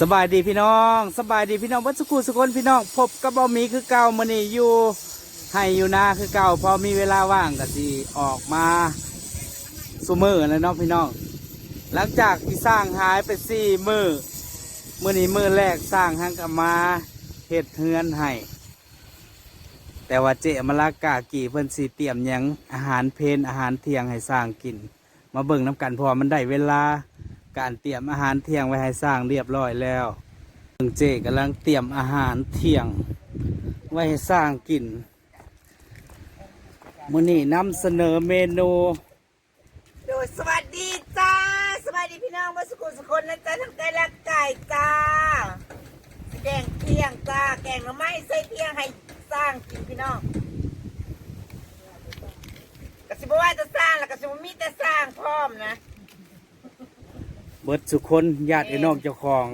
สบายดีพี่น้องสบายดีพี่น้องวัดสุขุสุคนพี่น้อง พบกับเบาหมีคือเก่ามื้อนี้อยู่ให้อยู่นาคือเก่าพอมีเวลาว่างก็สิออกมาสุมือแล้วเนาะพี่น้อง หลังจากที่สร้างหายไปสี่มือมือนี้มือแรกสร้างหังกลับมาเฮ็ดเฮือนให้แต่ว่าเจมาลากากี่เพิ่นสิเตรียมยังอาหารเพนอาหารเที่ยงให้สร้างกิน มาเบิ่งน้ำกันพราะว่ามันได้เวลา การเตรียมอาหารเที่ยงไว้ให้สร้างเรียบร้อยแล้วเพิ่งเจกำลังเตรียมอาหารเที่ยง ไว้ให้สร้างกินมื้อนี้นำเสนอเมนูโดยสวัสดีจ้า สวัสดีพี่น้องมาสุขุมสุคนนะจ๊ะทั้งไก่และไก่จ้า แกงเที่ยงจ้า แกงหน่อไม้ใส่เที่ยงให้สร้างกินพี่น้องกสิบว่าจะสร้างแล้วกสิบมีแต่สร้างพร้อมนะ เบิดสุคนญาติไอ้น้องเจ้าของ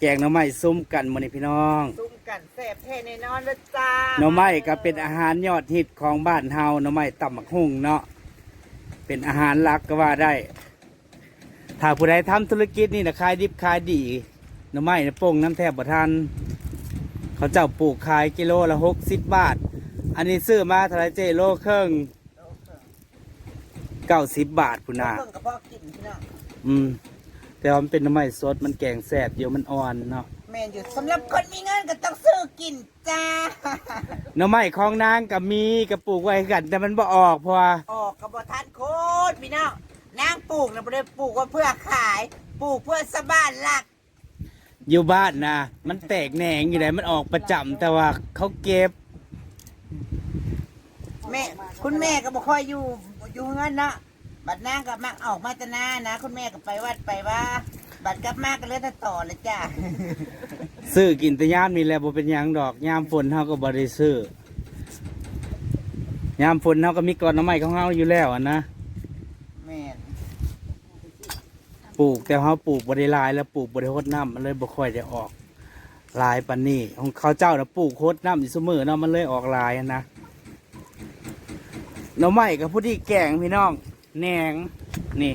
แกงหน่อไม้ซุ้มกันมื้อนี้พี่น้องซุ่มกันแซ่บแท้แน่นอนเลยจ้าหน่อไม้ก็เป็นอาหารยอดฮิตของบ้านเฮาหน่อไม้ตำบักหุ่งเนาะเป็นอาหารหลักก็ว่าได้ ถ้าผู้ใดทำธุรกิจนี่นะขายดิบขายดีหน่อไม้นะโป่งน้ำแทบบ่ทันเขาเจ้าปลูกขายกิโลละหกสิบบาท อันนี้ซื้อมาเท่าไหรเจโลครึ่งเก้าสิบบาทพุ่นน่ะเพิ่งกับพ่ อกินพี่น้องอืม แต่ว่ามันเป็นหน่อไม้สดมันแกงแซ่บเดี๋ยวมันอ่อนเนาะแม่นอยู่สำหรับคนมีเงินก็ต้องซื้อกินจ้า หน่อไม้ของนางกับมีกับปลูกไว้กัน แต่มันบ่ออกเพราะว่าออกกระบอทันโคตรพี่น้องนางปลูกนะไม่ได้ปลูกว่าเพื่อขายปลูกเพื่อสะบ้านหลัก อยู่บ้านนะมันแตกแหนงอยู่ไหนมันออกประจำแต่ว่าเขาเก็บ แม่ คุณแม่ก็บอกค่อยอยู่อยู่เงินเนาะ บัดนางก็มักออกมาแตหนานะ คุณแม่ก็ไปวัดไปว่า บัดกลับมาก็เลยจะต่อเลยจ้า ซื้อกินแต่ยามนี่แหละบ่เป็นหยังดอกยามฝนเฮาก็บ่ได้ซื้อยามฝนเฮาก็มีกอนหน่อไม้ของเฮาอยู่แล้วอะนะแม่นปลูกแต่เฮาปลูกบ่ได้หลายแล้วปลูกบ่ได้รดน้ำมันเลยบ่ค่อยได้ออกหลายปานนี้ของเขาเจ้าน่ะปลูกรดน้ำอยู่เสมอเนาะมันเลยออกหลายอะนะหน่อไม้กับผู้ที่แกงพี่น้อง แหนงนี่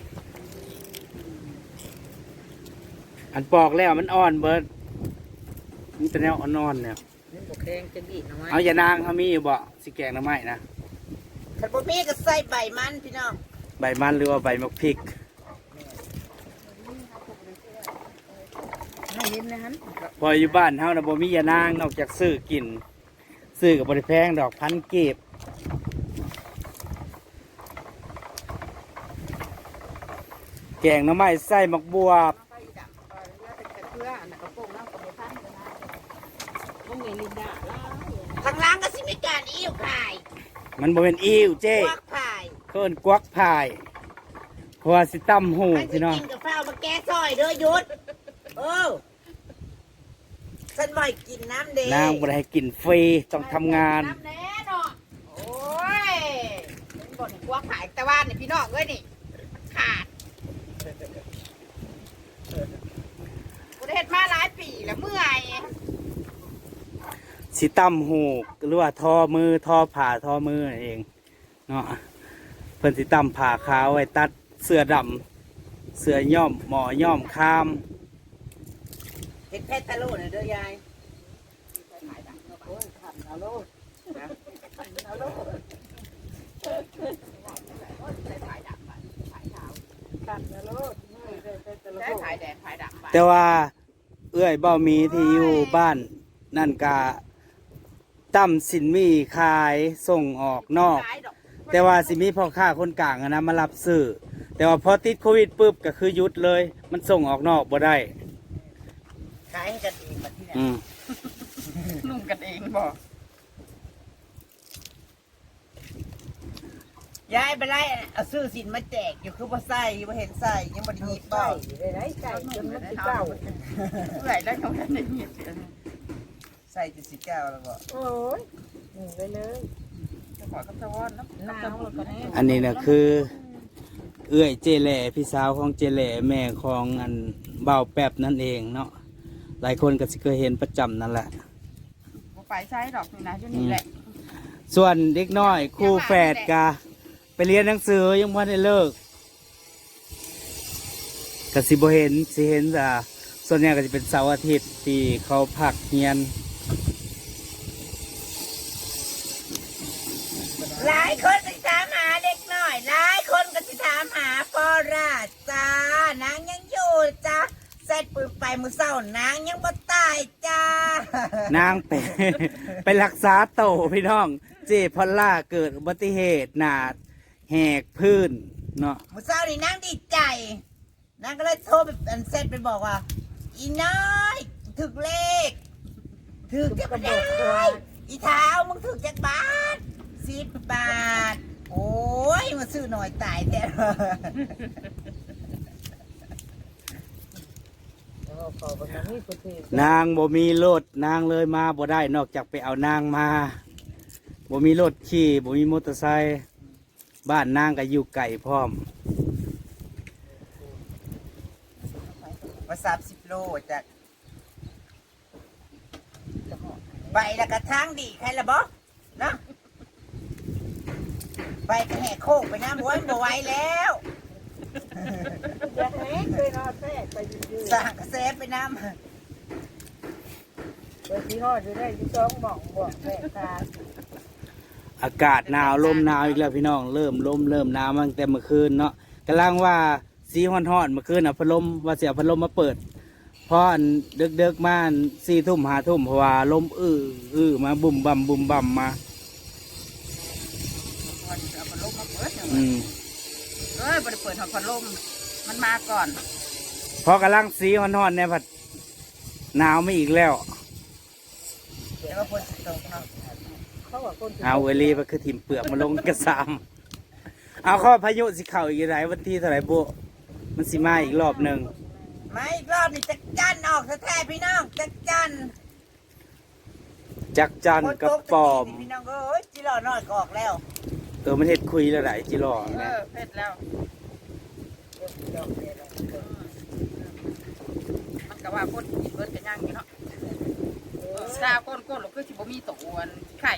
อันปอกแล้วมันอ่อนเบิดนี่เป็นแนวอ่อนๆเนี่ยนี่บอกแข็งจะดีนะเอาอย่านางเขามีอยู่บ่สิแกงหน่อไม้นะขันบ่มีก็ใส่ใบมันพี่น้องใบมันหรือว่าใบมะพริกไม่เห็นนะฮันพออยู่บ้านเฮานะบ่มีอย่านางนอกจากซื้อกิน ซื้อกับบริแพงดอกพันเก็บแก งหน่อไม้ใส่หมักบวบทางล่างก็สิมีการอิ่วขายมันบ่เป็นอิ่วเจ้ควักขายเพิ่นกวักพายเพราะว่าสิตั้มหูใครสิพี่น้อง กินกับข้าวมาแก้ซอยเด้อหยุดเออฉันบ่อยกินน้ำเด้นางบ่ได้ให้กินฟรีต้องทำงาน น้ำแน่เนาะโอ้ยเป็นบ่นกลัวขายแต่ว่านี่พี่น้องเอ้ยนี่ขาด กูได้เฮ็ดมาหลายปีแล้วเมื่อยสิตั้มหูหรือว่าทอมือทอผ่าทอมือนั่นเองเนาะเพิ่นสิตั้มผ่าขาวไว้ตัดเสื้อดำเสื้อย่อมหมอย่อมคามเฮ็ดแพทย์ตะโลน่ะเด้อยายโอ้ยขันตะโลขันตะโลได้ถ่าย แดดถ่ายดำไปแต่ว่า เอื้อยเบ้ามีที่อยู่บ้าน นั่นกาตั้มสินมีขายส่งออกนอก ขายดอกแต่ว่าสิมีพ่อค้าคนกลางอะนะมารับซื้อแต่ว่าพอติดโควิดปุ๊บก็คือหยุดเลย มันส่งออกนอกบ่ได้ขายให้กันเองแบบที่ไหนอืมนุ่มกันเองบอก ยายไปไล่เอาซื้อสินมาแจกอยู่คือว่าใส่ว่าเห็นใส่ยังบ่ได้หยิบเปล่าได้ไรไก่จนมันสิเก้าเมื่อยแล้วยังไม่ได้หยิบใส่จุดสิบเก้าแล้วบ่โอ้ยหนึ่งไปเลยจะขอคำสวอนน้ำหนาวแล้วก็แน่อันนี้นะคือ เอื้อยเจแหล่พี่สาวของเจแหล่แม่ของอันเบาแป๊บนั่นเองเนาะหลายคนก็สิเคยเห็นประจำนั่นแหละไปใช้ดอกนี่นะจุนี่แหละส่วนเด็กน้อยคู่แฝดกา ไปเรียนหนังสือยังพ่ได้เลิกกสิบเห็นสิเห็นอะส่วนใหญ่ก็จะเป็นเสาร์อาทิตย์ที่เขาพักเฮียนหลายคนก็สิถามหาเด็กหน่อยหลายคนก็สิถามหาปอราจ้านางยังอยู่จ้าเสร็จปืนไปมือเศร้านางยังบ่ตายจ้านางไป ไปรักษาโตวพี่น้อง เจพอลล่าเกิดอุบัติเหตุหนา แหกพื้นเนาะมือเศร้านี่นางดีใจนางก็เลยโทรไปอันเสร็จไปบอกว่า อีน้อยถึกเลข ถึกจะไม่ได้อีเท้ามึงถึกจากบาทสิบบาท โอ้ยมาซื้อหน่อยตายแต่เอาขอบ่ทันนี่ประเทศนางบ่มีรถนางเลยมาบ่ได้นอกจากไปเอานางมาบ่มีรถขี่บ่มีมอเตอร์ไซค์ บ้านนางก็อยู่ไกลพร้อมมาสามสิบโลจากไปแล้วก็ทางดีใครละบอนะไปก็แห่โค้งไปน้ำม้วนบ่ไหวแล้วจะแห้งเคยนอนแทรกไปยืนสร้างกระแสไปน้ๆไปที่ฮอดอยู่ได้อยู่สองหม่องบ่แทรกตา อากาศหนาวลมหนาวอีกแล้วพี่น้องเริ่มลมเริ่มหนาวมาตั้งแต่เมื่อคืนเนาะกำลังว่าสีฮ้อนๆเมื่อคืนอะพัดลมว่าเสียพัดลมมาเปิดเพราะอันเดึกๆมาสี่ทุ่มห้าทุ่มเพราะว่าลมอื้ออื้อมาบุ่มบั่มบุ่มบั่มมาวันเอาพัดลมมาเปิดอืมเอ้ยบริเปิดเอาพัดลมมันมาก่อนพอกำลังสีฮ้อนๆเนี่ยพัดหนาวไม่อีกแล้วำเดี๋ยวว่าฝนจะตกเนาะ เขาว่าคนที่เอาเวลีไปคือถิ่มเปลือกมาลงกระซามเอาข้อพายุสิเข่าอีกไหนวันที่เท่าไหร่บุมันสิมาอีกรอบหนึ่งมาอีกรอบนี่จักจันออกแท้ๆพี่น้องจักจันจักจันกับปอมฝนตกตะกี้นี่พี่น้องก็โอ้ยจิรอน้อยก็ออกแล้วเออมันเห็ดคุยแล้วไหนจิรอเอแม่อเพ็ดแล้วดอกเดียวแล้วมันก็ว่าคนกินเบิดกันย่างอยู่เนาะซาก้นก้นหรอกคือสิบ่มีตัวอ้วนไข่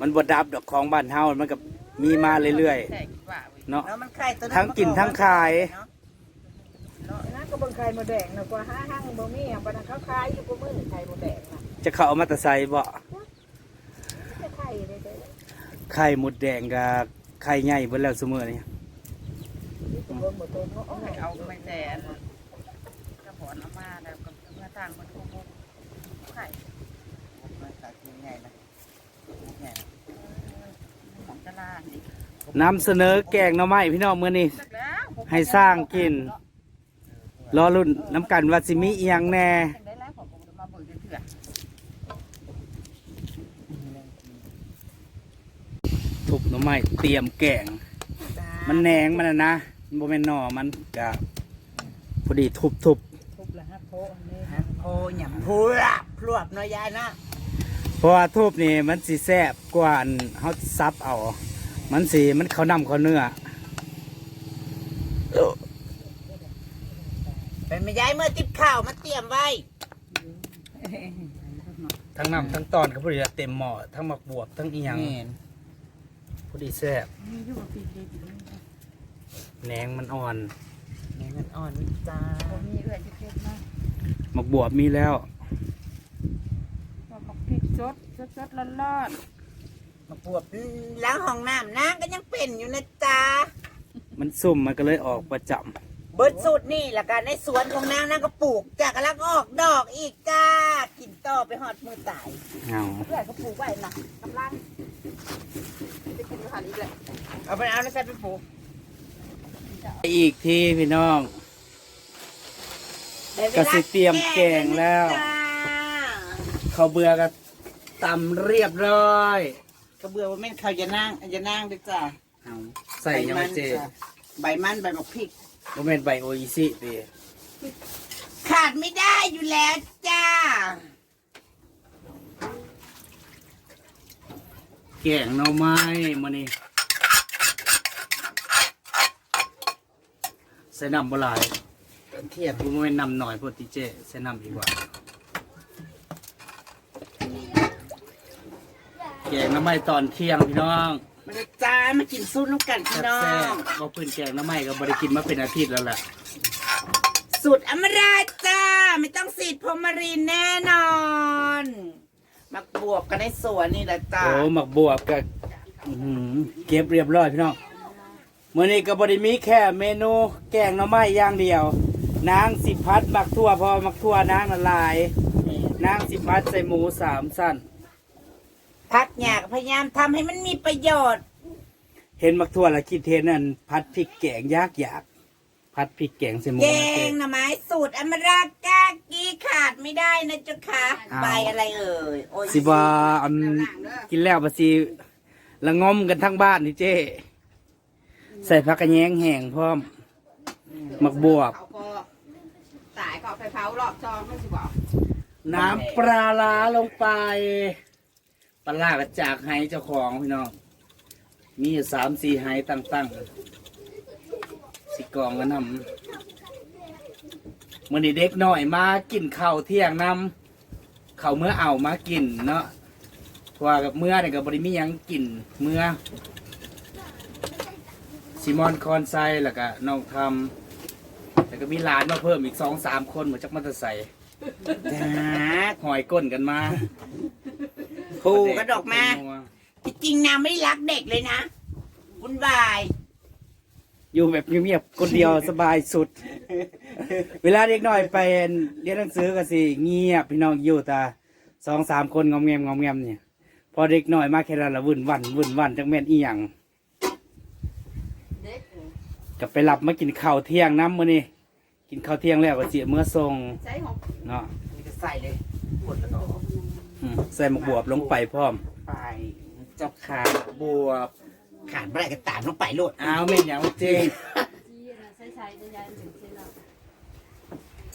มันบดดับดอกของบ้านเฮามันก็มีมาเรื่อยแต่คิดว่าเว้ยๆเนาะ แล้วมันไข่ตัวทั้งกินทั้งขาย เนาะนะก็เบิ่งไข่มดแดงนะกว่าห้าห้างบ่มีอะปานนั้นเขาขายอยู่กูมื้อไข่มดแดงน่ะจะเข้าเอามาแตะไซบ่จะไข่ได้ได้ไข่หมดแดงกับไข่ใหญ่เบิดแล้วซุมื้อนี้นี่ก็เบิ่งบ่ตรงเนาะเอาไปเอาไม่แต่อันกระบอกเอามาแล้วก็เมื่อทางมันคงไข่ใหญ่นะใหญ่นะ ของตลาด นี่นำเสนอแกงหน่อไม้พี่น้องมื้อนี้จักแล้วให้สร้างกิน รอรุ่นน้ำกันว่าสิมีอีหยังแน่จังได้แล้วผมก็บ่ได้มาเบิ่งเถื่อทุบหน่อไม้เตรียมแกง มันแหนงมันน่ะนะมันบ่แม่นหน่อมันก็พอดีทุบทุบทุบละฮักโพอันนี้ฮะโอ้ยหยำพูดอะพลวบเน้อยยายนะเพราะว่าทุบนี่มันสิแซ่บกว่าอันเฮาซับเอา มันสิมันเขาวนำเขาเนื้อเป็นไม่ยายเมื่อติบข้าวมาเตรียมไว้ทั้งน้ำทั้งตอนก็พอดีเต็มหม้อทั้งหมักบวบทั้งอีหยังพอดีแซ่บมีอยู่บ่ปีเดียวอยู่เลยแหนงมันอ่อนแม่มันอ่อนจ้าบ่มีเอื้อยสิเฮ็ดมาหมักบวบมีแล้วว่าบักพริกสดสดสดๆร้อน มาปวบล้างห้องน้ำนางก็ยังเป็นอยู่นะจ๊ะมันซุ่มมันก็เลยออกประจำเบิดสูตรนี่ละกันในสวนของนางนางก็ปลูกจากกำลังออกดอกอีกจ้ากินต่อไปหอดมือตายเอาๆเอื้อยก็ปลูกไว้น่ะกำลังไปกินอยู่หั่นอีกแหละเอาไปเอาแล้วใส่ไปปลูกอีกทีพี่น้องได้วลาก็สิเตรียมแกงแล้วจ้าเขาวเบื่อก็ตำเรียบร้อยก ระเบือว่าแม่นเขาจะนั่งจะนั่งด้วยจ้าเอาใส่ยังไงเจจ้ะใบมันใบบักพริก โมเมนใบโออิซิดีขาดไม่ได้อยู่แล้วจ้า แกงหน่อไม้มานี่ใส่น้ำบหลายเทียบกูโมเมนน้ำหน่อยพอติเจใส่น้ำอีกว่าแก งหน่อไม้ตอนเที่ยงพี่น้องมาเลยจ้ามากินซุปน้ำกันพี่น้อแซ่ง บๆบ่เพื้นแกงหน้ำไม้ก็บริกินมาเป็นอาทิตย์แล้วแหละแสูตรอมราจ้า ไม่ต้องสีดพรหมรินแน่นอน มักบวบกันในสวนนี่แหละจ้าโอ้หมักบวบกับอื้อหือเก็บเรียบร้อยพี่น้องมื้อนี้ก็บ่ได้มีแค่เมนูแกงหน่อไม้อย่างเดียว นางสิพัดหมักทั่วพอหมักทั่วนางละลาย นางสิพัดใส่หมูสามสั้น พักอยากพยายามทำให้มันมีประโยชน์ เห็นหมักทั่วและคิดเห็นนั่นพัดพริกแกงยากอยากพัดพริกแกงใส่หมูแกนะเจ๊งหน่อไม้สูตรอมรากากีขาดไม่ได้นะเจ้าค่ะอ้าว ใบอะไรเอ่ยโอ้ยสิว่าอันกินแล้วบาสิละงอมกันทั้งบ้านนี่เจ้ ใส่ผักกระแยงแห้งพร้อมหมักบวบเขาก็สายก็เอาไปเผารอบซองไม่สิบอกน้ำปลาร้าลงไป ปลาร้ากระจากไห้เจ้าของพี่น้อง มีอยู่สามสี่ไห้ตั้งๆสิกองกันนำมื่อนี้เด็กน้อยมากินข้าวเที่ยงนำข้าวเมื่อเอามากินเนาะเพราะว่ากับเมื่อเนี่ยกับบริมีหยังกินเมื่อซิมอนคอนไซแล้วก็น้องทำแล้วก็มีหลานมาเพิ่มอีกสองสามคนเหมือนจักมันจะใส่จ้าหอยก้นกันมา ผูกระดอกมาที่จริงนางไม่ได้รักเด็กเลยนะวุ่นวาย อยู่แบบเงียบๆคนเดียวสบายสุด เวลาเด็กน้อยไปเรียนหนังสือก็สิเงียบพี่น้องอยู่แต่สองสามคนงอมแงมงอมแงมเนี่ย พอเด็กน้อยมาแค่นั้นละวุ่นวันวุ่นวันจังแม่นอีหยังเด็กก็ไปหลับมากินข้าวเที่ยงน้ำมื้อนี้กินข้าวเที่ยงแล้วก็เสียเมื่อทรงใช้ของเนาะมันจะใส่เลยกดแล้วก็อืม ใส่หมกบวบลงไปพร้อม ไปเจ้าค่ะบวบขาดเมื่อไหรก็ตามลงไปโลดอ้าวแม่นหยังเจ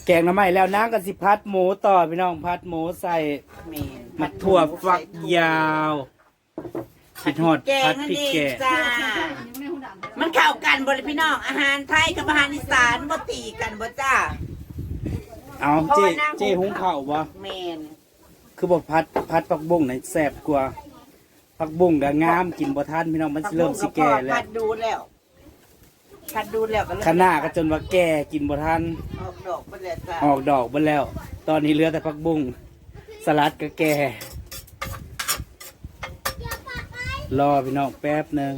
แกงหน้ำไม้แล้วนางก็สิพัดหมูต่อพี่น้องพัดหมูใส่เมนมักถั่วฝักยาวคิดฮอดแกงพัดนั่นพริกเองแกะจ้า มันเข้ากันบริพี่น้อง อาหารไทยกับอาหารอีสานบ่ตีกันบ่จ้า เอาเจเจหุงข้าวบ่เมน คือบ่พัดพัดผักบุ้งนี่แซ่บกว่าผักบุ้งก็งามกินบ่ทันพี่น้องมันสิเริ่มสิแก่แล้พัวดดูแล้วพัดดูแล้วก็เริ่มขนาก็จนว่าแก่กินบ่ทันออกดอกไปแล้วจ้าออกดอกเบิดแล้ว ตอนนี้เหลือแต่ผักบุ้งสลัดก็แก่รอพี่น้องแป๊บหนึง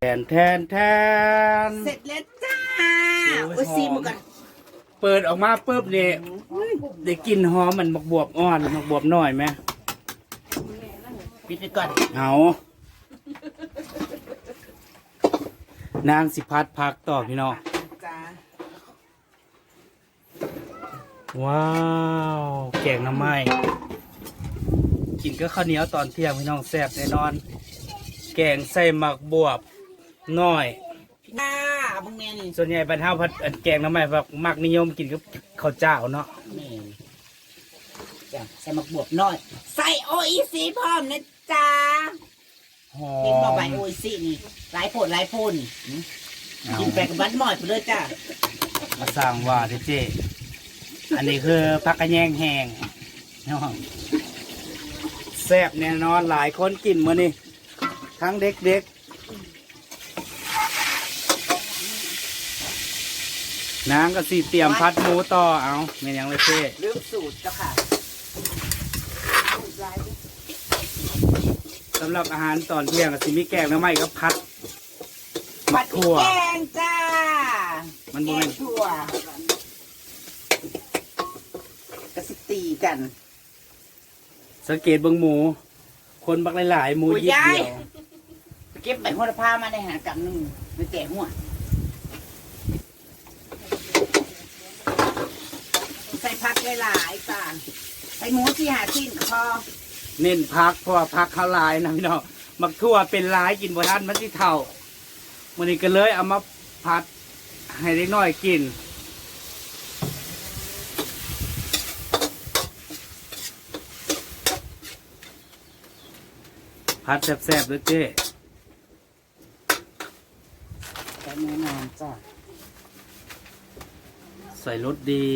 แทนแทนแทน เสร็จแล้วจ้าโอ้ยโอ้ยซีหอมมือกันเปิดออกมาปุ๊บนี่ ได้กลินหอมมันบักบวบอ่อนบักบวบน้อยไหมปิดไปก่อนเอานางสิพัดพักต่อพี่น้องจ้าว้าว แกงน้ำไม้กินก็ข้าวเหนียวตอนเที่ยงพี่น้องแซ่บแน่นอน แกงใส่หมักบวบน้อยจ้าพวกแม่นี่ส่วนใหญ่บรรเทาพัดอันแกงน้ำไม้แบบมักนิยมกินกับข้าวเจ้าเนาะแม่น จ้าใส่หมักบวบน้อย ใส่โออีซีพร้อมนะจ้าหอกินบอกมไปโออีซีนี่หลายผลหลายพูนเอากินไปกับบัดหมอยไปเลยจ้ามาสร้างว่าเด้อเจ อันนี้คือผักกระแยงแห้งน้องแซ่บแน่นอนหลายคนกินมื้อนี้ทั้งเด็กๆนางก็สิเตรียมพัดหมูต่อเอาเมนหยังเลยเจ้ ลืมสูตรเจ้าค่ะ สำหรับอาหารตอนเที่ยงก็สิมีแกงหน้ำไม้กับพัดหมัผักดถั่ว แกงจ้า มันบ่แกแม่งนถั่วกระสิตีกัน สังเกตเบิ่งหมู คนบักหลายๆหมูโอ้ยยิบยายเดียวไปเก็บใบโหระพามาในหากำหนึ่งไปแกะหัวใส่ผักหลายๆจ้า ใส่หมูที่หาชิ้นก็พอเน้นพักเพราะว่าพักเขาหลายนะพี่น้องหมักทั่วเป็นหลายกินบ่ทันมันสิเท่าวันนี้ก็เลยเอามาพัดให้เล็กน้อยกินพัดแซ่บๆเลยเจ้ใส่แน่นอนจ้าใส่รสดี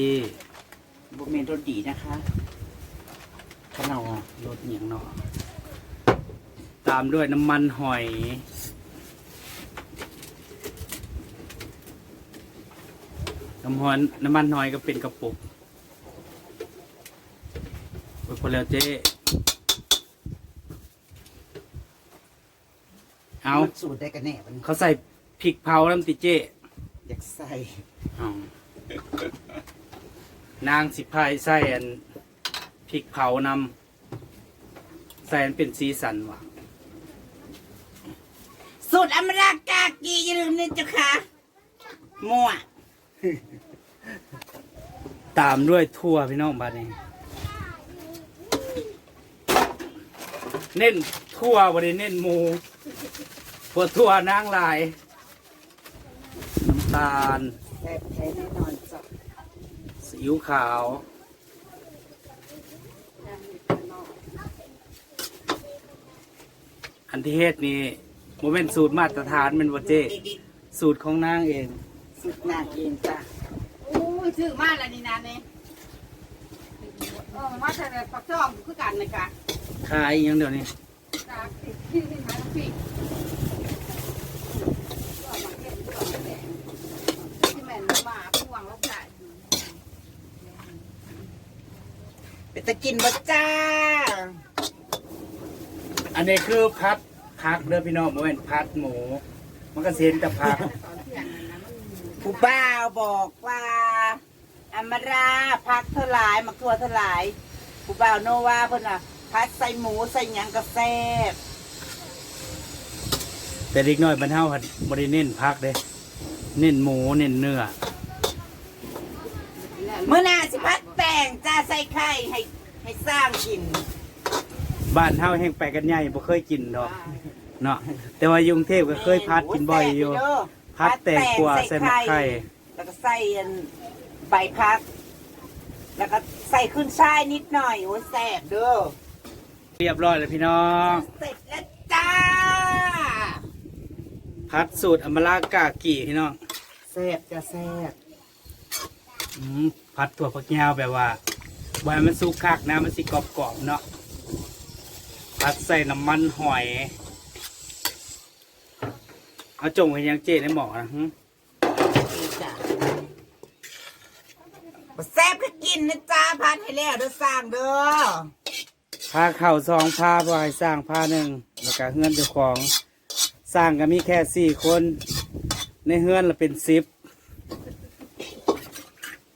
บุเมนรสดีนะคะ ขนมรสเหนียงเนาะตามด้วยน้ำมันหอยนน้ำหอนน้ำมันหอยก็เป็นกระปุกไปพอแล้วเจ๊เอาสูตรได้กันแน่วันนี้เขาใส่พริกเผาน้ำติเจ๊อยากใส่ เอานางสิพายใส่อัน พริกเผานำใส่อันเป็นสีสันว่ะสูตรอเมรากากีอย่าลืมนะเจ้าค่ะมั่วตามด้วยทั่วพี่น้องบ้านนี้เน้นทั่วบริเน้นหมูพวทั่วนางลาย น้ำตาลแซ่บแท้แน่นอนจ้ะซีอิ๊วขาว อันที่เฮ็ดนี่โมเป็นสูตรมาตรฐานเป็นวเจสูตรของนางเองสูตรนางเองจ้ะโอ้ยซื้อมาแล้วนี่นะนี่เออมาแต่ปักช่องคือกันเลยกะขายอหยังเดี๋ยวนี้จากที่ที่หาปีที่แม่นมาผู้หวังลูกชายเป็นตะกินบ่จ้า อันนี้คือพัดพักเด้อพี่น้องโมเป็นพัดหมู มันก็เซ็นแต่พัก ผู้บ่าวบอกว่าอมราพักเท่าหลายมักทัวเท่าหลายผู้บ่าวโนว่าเพิ่นน่ะพัดใส่หมูใส่หยังก็แซ่บแต่เด็กน้อยบรรเทาหัดบริเน้นพักเด้เน้นหมูเน้นเนื้อเมื่อหนาสิพัดแต่งจ้าใส่ไข่ให้ให้สร้างกิน บ้านเฮาแห้งไปกันใหญ่บ่เคยกินดอกเนาะแต่ว่าอยกรุงเทพก็เคยพัดกินบ่อยอยู่ พัดแตงกวาใส่มะไข่แล้วก็ใส่อันใบพักแล้วก็ใส่ขึ้นช่ายนิดหน่อยโอ้ยแซ่บเด้อเรียบร้อยแล้วพี่น้องเสร็จแล้วจ้าพัดสูตรอมรากากีพี่น้องแซ่บจะแซ่บอืมพัดถั่วฝักยาวแบบว่าไว้มันสุกคักนะมันสิกรอบๆเนาะ พัดใส่น้ำมันหอย เอาจงไว้ยังเจในหม้อนะหึนี่จ้ะบ่แซ่บก็กินนะจ้าพันให้แล้วเด้อสร้างเด้อพาเข่าซองพาบ่ให้สร้างพาหนึ่งแล้วก็เฮือนเจ้าของ สร้างก็มีแค่สี่คน ในเฮือนละเป็นสิบ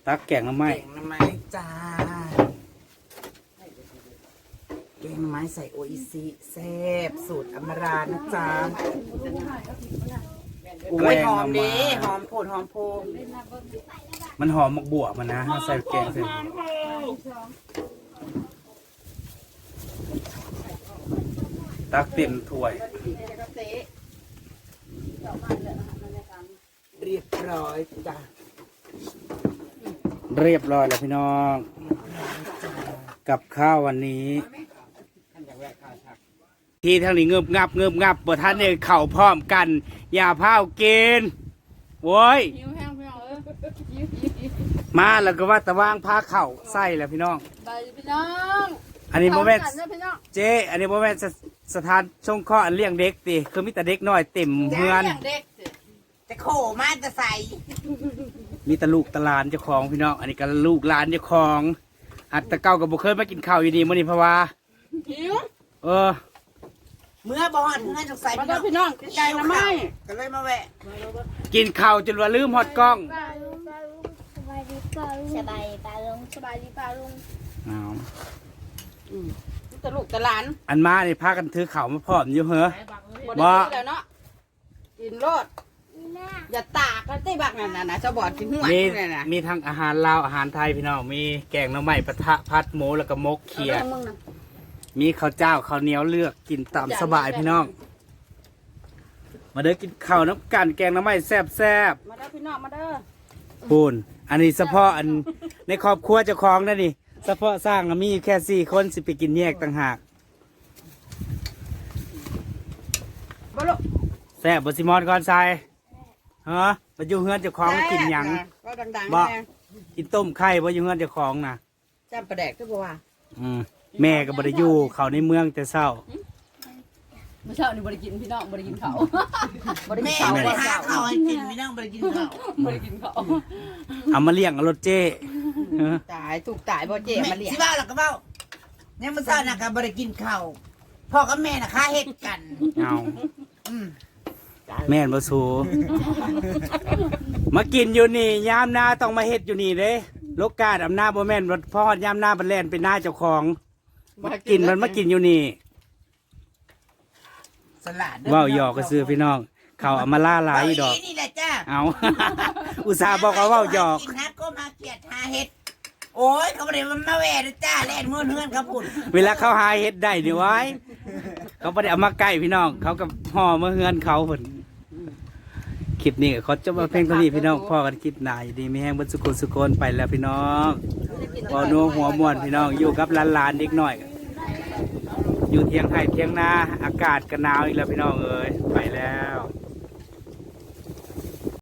ตักแกงละไม้แกงหน่อไม้จ้าแก งหน่อไม้ใส่โออิซิแซ่บสูตรอมรานะจ้าโอ้ยหอมดีหอมโผดหอมโพดมันหอมมักบวมันนะเอาใส่แกงใส่ตักเต็มถ้วย เรียบร้อยจ้ะเรียบร้อยแล้วพี่น้อง กับข้าววันนี้ ที่ทางนี้เงืบงับเงืบงับบ่ท่านเองเข่าพร้อมกัน อย่าพากินโว้ยหิวแห้งพี่น้องเออหิวมาแล้วก็ว่าตะว่างพาเข่าใส่แล้วพี่น้อง ไปพี่น้องอันนี้โมเมนต์พี่น้องเจ๊อันนี้โมเมนต์สถานชงข้ออันเลี้ยงเด็กติคือมีแต่เด็กน้อยเต็มเฮือนเด็กจะโขมาจะใส่มีแต่ลูกตะหลานเจ้าของพี่น้อง อันนี้ก็ลูกหลานเจ้าของอัดแตะเก้ากับบุเคยมากินข้าวอยู่ดีมื่อนี้เพราะว่า หิวเออเมื่อบอนเมื่อจะใส่มาเด้อพี่น้องไก่ละไม้ก็เลยมาแวะกินข้าวจนว่าลืมฮอดกล้องสบายดีป่าลุงสบายป่าลุงสบายดีป่าลุงอ้าวตะลูกตะหลานอันมานี่พากันถือข้าวมาพร้อมอยู่เหรอบ่บ่ได้แล้วเนาะกินรสอย่าตากกันตีบักนั่นน่ะนะจะบอดกินหัวมีนี่น่ะมีทั้งอาหารลาวอาหารไทยพี่น้องมีแกงหน่อไม้ปะทะพัดหมูแล้วก็มกเขียด มึงน่ะมีข้าวเจ้าข้าวเหนียวเลือกกินตามสบายพี่น้อง มาเด้อกินข้าวน้ำกันแกงหน้ำไม้แซ่บแซ่บมาเด้อพี่น้องมาเด้อๆปูนอันนี้เฉพาะอันในครอบครัวเจ้าของนั่นนี่เฉพาะสร้างอะมีอยู่แค่สี่คนสิไปกินแยกต่างหากบ่ลูกแซ่บบซิมอนก่อนใส่ฮะมาอยู่เฮือนเจ้าของกินหยังก็ดังๆบ่แม่กินต้มไข่บ่อยู่เฮือนเจ้าของน่ะจำประแดกคือบ่ว่าอืม แม่ก็บ่ได้อยู่เขาในเมืองแต่เศร้า เมื่อเช้านี่บ่ได้กินพี่น้องบ่ได้กินข้าวบ่ได้แม่กินข้าวไม่บ่ได้หาเช้าข้าวให้กินไม่นั่งไปกินข้าวบ่ได้กินข้าวเอามาเลี้ยงเอารถเจ้เออตายถูกตายบ่เจ๊มาเลี้ยง สิบ้าหรอกก็เบ้าเนี่ยมันซ่าน่ะก็บ่ได้กินข้าวพ่อกับแม่น่ะค้าเฮ็ดกัน เอาอืมแม่นบ่สูมากินอยู่นี่ยามหน้าต้องมาเฮ็ดอยู่นี่เด้โลกกาดอำนาจบ่แม่นว่าพ่อยามหน้าบันแล่นไปหน้าเจ้าของ มากินมันมากินอยู่นี่สลัดด้เว้าหยอกก็ซื้อพี่น้องเขาเอามาล่าหลายดอกเว้นี่แหละจ้าเอา อุตส่าห์บอกว่าเว้าหยอกกินฮะก็มาเกลียดหาเฮ็ด โอ้ยเขาบ่ได้มันมาแหวนะจ้าแล่นมือเฮือนเขาพุ่นเวลาเขาหาเฮ็ดได้นี่ไว้ เขาบ่ได้เอามาใกล้พี่น้อง เขากับห่อมาเฮือนเขาเพิ่น คลิปนี้ก็ขอจบมาเพียงเท่านี้พี่น้องพ่อกันคลิปหนาอยู่ดีมีแห้งบนสุกุลสุกนไปแล้วพี่น้องพอนัวหัวมวนพี่น้องอยู่กับหลานๆเด็กน้อย อยู่เทียงไห่เทียงนาอากาศก็หนาวอีกแล้วพี่น้องเอ้ยไปแล้ว